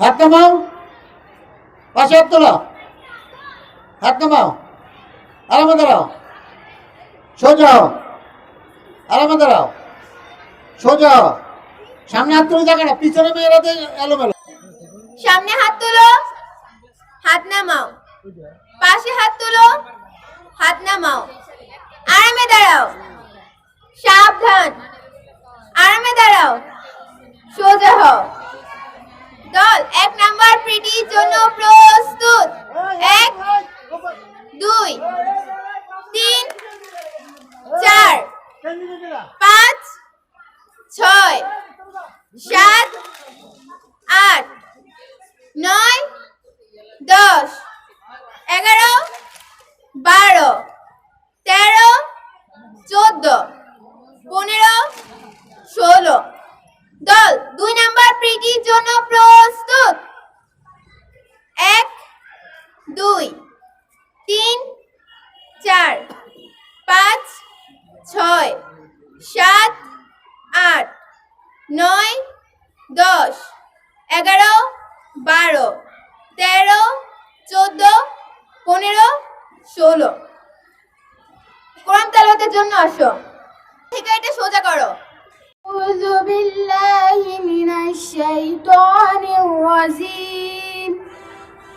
হাত নামাও। পাশে হাত তোলো হাত নামাও। আরামে দাঁড়াও। সোজা হও। আরামে দাঁড়াও। সোজা হও। সামনে হাত তুলে না পিছনে মেয়েরাতে এলোমেলো। সামনে হাত তোলো। হাত নামাও। পাশে হাত তোলো। হাত নামাও। আরামে দাঁড়াও। সাবধান। আরামে দাঁড়াও। সোজা হও। দল এক নাম্বার প্রিটির জন্য প্রস্তুত এক দুই তিন চার পাঁচ ছয় সাত আট নয় দশ এগারো বারো তেরো চোদ্দ পনেরো ষোলো দল দুই নাম্বার প্রিটির জন্য প্রস্তুত এক দুই তিন চার পাঁচ ছয় সাত আট নয় দশ এগারো বারো তেরো চোদ্দ পনেরো ষোলো কোরআন তালাতের জন্য আসো ঠিক আছে এটা সোজা করো أعوذ بالله من الشيطان الرجيم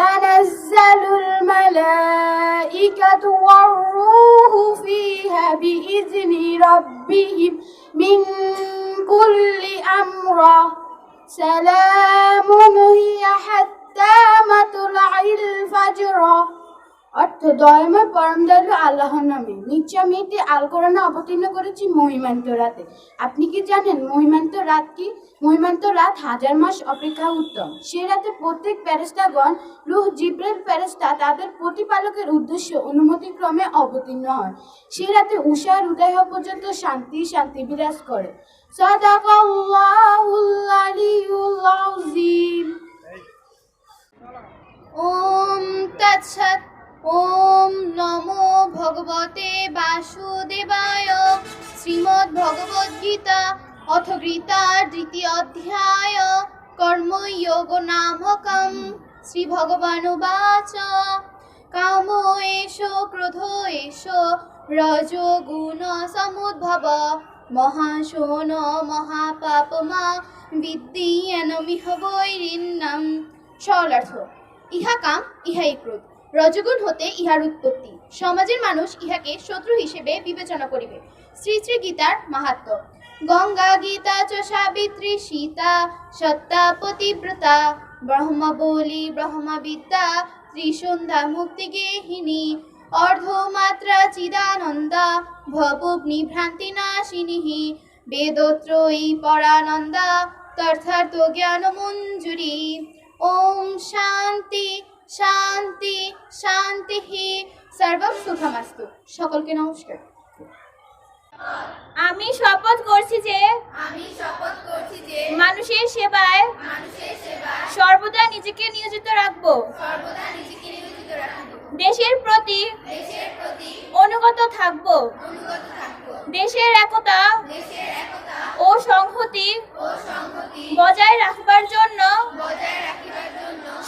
تنزل الملائكة والروح فيها بإذن ربهم من كل أمر. سلام هي حتى مطلع الفجر. অর্থ দয়াময় পরম দয়ালু আল্লাহর নামে। নিশ্চয় আমি একটি আল কোরআনে অবতীর্ণ করেছি মহিমান্ত রাতে। আপনি কি জানেন মহিমান্ত রাত কি? মহিমান্ত রাত হাজার মাস অপেক্ষা উত্তম। সে রাতে প্রত্যেক প্যারেস্তাগণ রুহ জিব্রেল প্যারেস্তা তাদের প্রতিপালকের উদ্দেশ্যে অনুমতিক্রমে অবতীর্ণ হয়। সে রাতে উষার উদয় হওয়া পর্যন্ত শান্তি শান্তি বিরাজ করে। সাদাকাল্লাহুল ভগবতে বাসুদেবায় শ্রীমদ্ ভগবদ গীতা অথ গীতার দ্বিতীয় অধ্যায় কর্মযোগ নামকম। শ্রী ভগবানুবাচ কাম এষ, ক্রোধ এষ, রজ গুণ সমুদ্ভব মহাশোন মহাপাপমা বিদ্যেয়নমিহ বৈরিন্নম সরলার্থ, ইহা কাম, ইহাই ক্রোধ। রজগুণ হতে ইহার উৎপত্তি। সমাজের মানুষ ইহাকে শত্রু হিসেবে বিবেচনা করিবে। শ্রী শ্রী গীতার মাহাত্ম গঙ্গা গীতা চ সাবিত্রী সীতা, সত্তা পতিব্রতা, ব্রহ্ম বলি ব্রহ্ম বিদ্যা ত্রিসন্ধ্যা মুক্তি গেহিনী, অর্ধমাত্রা চিদানন্দা, ভবগ্নি ভ্রান্তি নাশিনী বেদত্রয়ী পরানন্দা জ্ঞান মঞ্জুরি ওম শান্তি। শান্তি শান্তি সর্বম সুখমাস্তু। সকলকে নমস্কার। আমি শপথ করছি যে আমি শপথ করছি যে মানুষের সেবায় মানুষের সেবায় সর্বদা নিজেকে নিয়োজিত রাখব। সর্বদা নিজেকে নিয়োজিত রাখব। দেশের প্রতি দেশের প্রতি অনুগত থাকব। অনুগত থাকব। দেশের একতা দেশের একতা ও সংহতি ও সংহতি বজায় রাখবার জন্য বজায় রাখিবার জন্য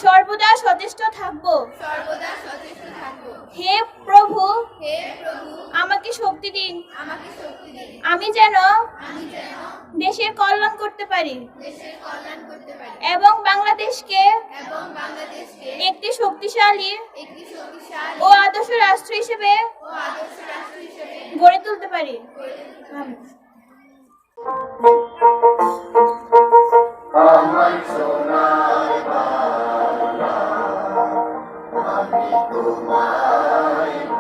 সর্বদা সচেষ্ট থাকব। সর্বদা সচেষ্ট থাকব। হে প্রভু হে প্রভু আমাকে শক্তি দিন। আমাকে শক্তি দিন। আমি যেন আমি যেন দেশের কল্যাণ করতে পারি। দেশের কল্যাণ করতে পারি। এবং বাংলাদেশকে এবং বাংলাদেশকে একটি শক্তিশালী একটি শক্তিশালী ও আদর্শ রাষ্ট্র হিসেবে ও আদর্শ রাষ্ট্র হিসেবে গড়ে তুলতে পারি। আমার সোনার Oh my.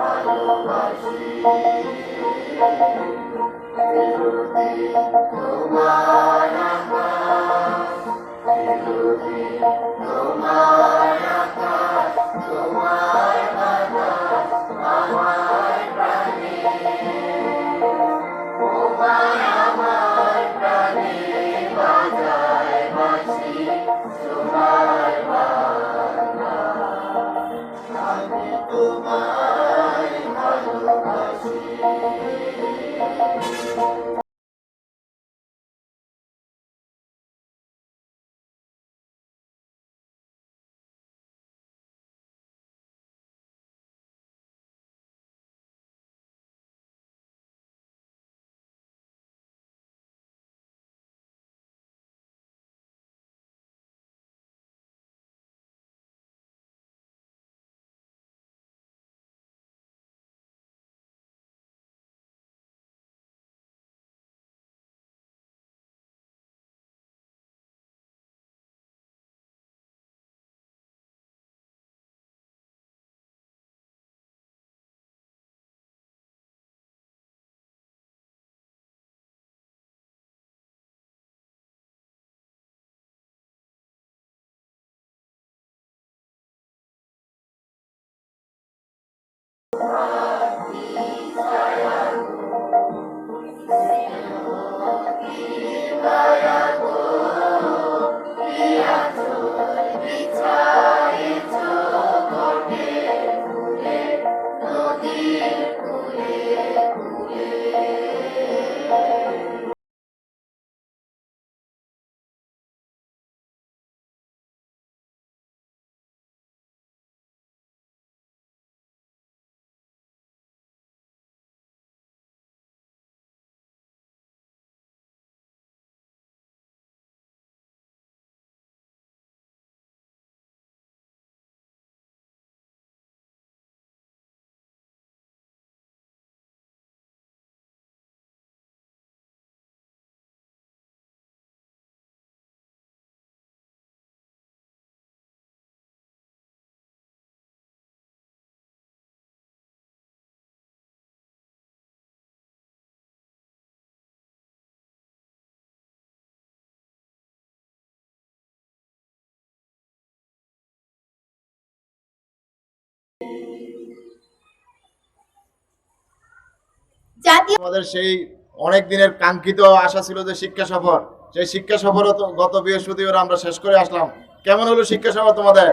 আমাদের সেই অনেক দিনের কাঙ্ক্ষিত আশা ছিল যে শিক্ষা সফর। সেই শিক্ষা সফরও গত বৃহস্পতিবার আমরা শেষ করে আসলাম। কেমন হলো শিক্ষা সফর তোমাদের?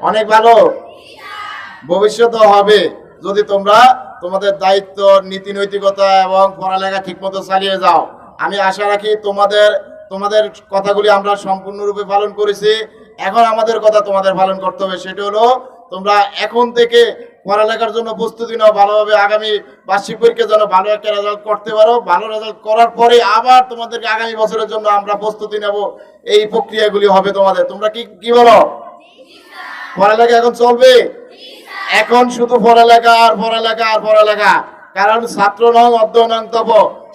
অনেক ভালো? ভবিষ্যতে হবে। যদি তোমরা তোমাদের দায়িত্ব, নীতি, নৈতিকতা এবং পড়ালেখা ঠিকমতো চালিয়ে যাও, আমি আশা রাখি তোমাদের তোমাদের কথাগুলি আমরা সম্পূর্ণরূপে পালন করেছি। এখন আমাদের কথা তোমাদের পালন করতে হবে। সেটা হলো, তোমরা এখন থেকে পড়ালেখার জন্য প্রস্তুতি নাও, ভালোভাবে আগামী বার্ষিক পরীক্ষার জন্য ভালো একটা রেজাল্ট করতে পারো। ভালো রেজাল্ট করার পরে আবার তোমাদেরকে আগামী বছরের জন্য আমরা প্রস্তুতি নেব। এই প্রক্রিয়াগুলি হবে তোমাদের। তোমরা কি কি বলো? পড়ালেখা এখন চলবে? এখন শুধু পড়ালেখা আর পড়ালেখা আর পড়ালেখা। কারণ ছাত্র নং অধ্যয়ন তপ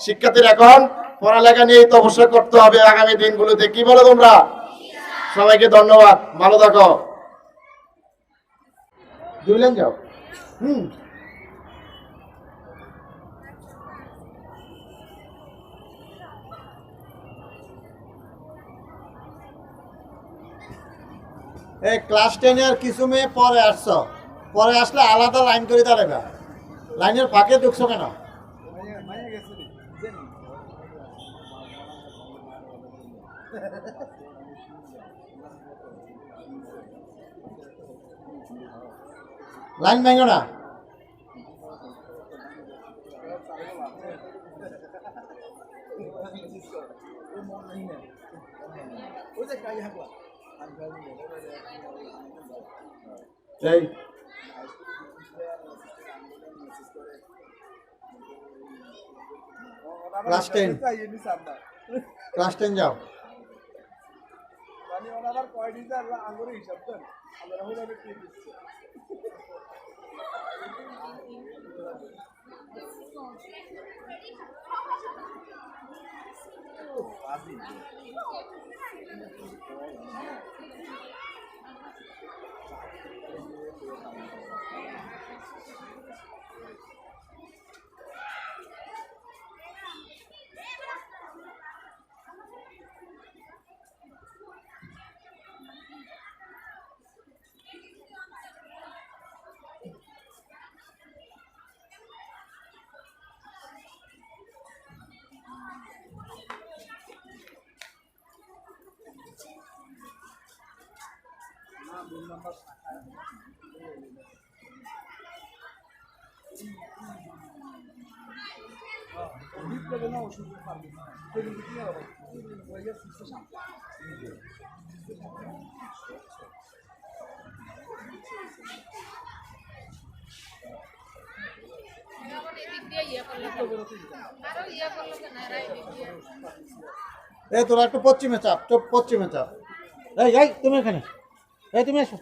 শিক্ষার্থীর এখন পড়ালেখা নিয়ে তপস্যা করতে হবে আগামী দিনগুলোতে। কি বলো তোমরা? সবাইকে ধন্যবাদ। ভালো থাকো। দুই লাইন যাও। হুম। এই ক্লাস টেনে আর কিছু মেয়ে পরে আসছো। পরে আসলে আলাদা লাইন করে দাঁড়াবে লাইনের ফাঁকে ঢুকছো কেন? লাইন ভেঙো না এই। ক্লাস টেন ক্লাস টেন যাও। জানি ওনারা কয় ডিজার আঙুরের হিসাব দেন আমরা আমি কি দিচ্ছি এই তোরা একটু পশ্চিমে চাপ চুপ পশ্চিমে চাপ। এই তুমি এখানে। এই, তুমি এসো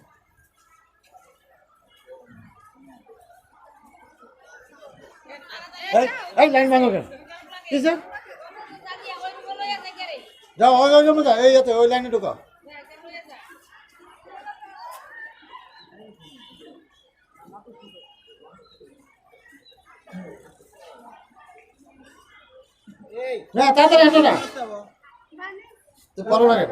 এই লাইন ভাঙো কেন? কিসে যাও, ওই ওই এই যাতে, ওই লাইনে ঢুকাও। না, তাড়াতাড়ি আসো না। তো করো না কেন?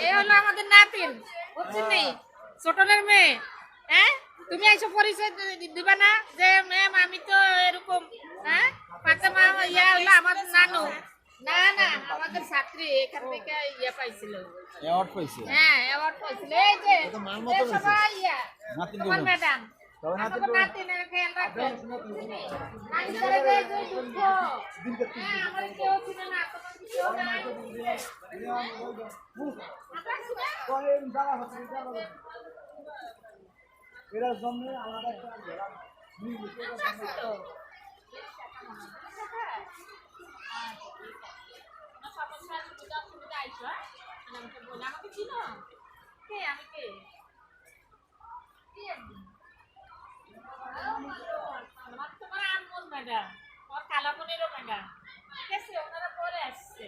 এ হলো আমাদের নাতিন বুঝছেন নি? ছোটনের মেয়ে হ্যাঁ? তুমি এসব পরিচয় দিবা না যে ম্যাম আমি তো এরকম হ্যাঁ? ফাতেমা ইয়া হলো আমাদের নানু। না না আমাদের ছাত্রী এখান থেকে ইয়া পাইছিল। অ্যাওয়ার্ড পাইছে? হ্যাঁ অ্যাওয়ার্ড পাইছিল। এই যে। সবাই ইয়া তোমার ম্যাডাম দুঃখ হ্যাঁ আমার? মানে আমাকে চিনো? কে আমি কে? Madam কালামনিরও madam. ঠিক আছে ওনারা পরে আসছে।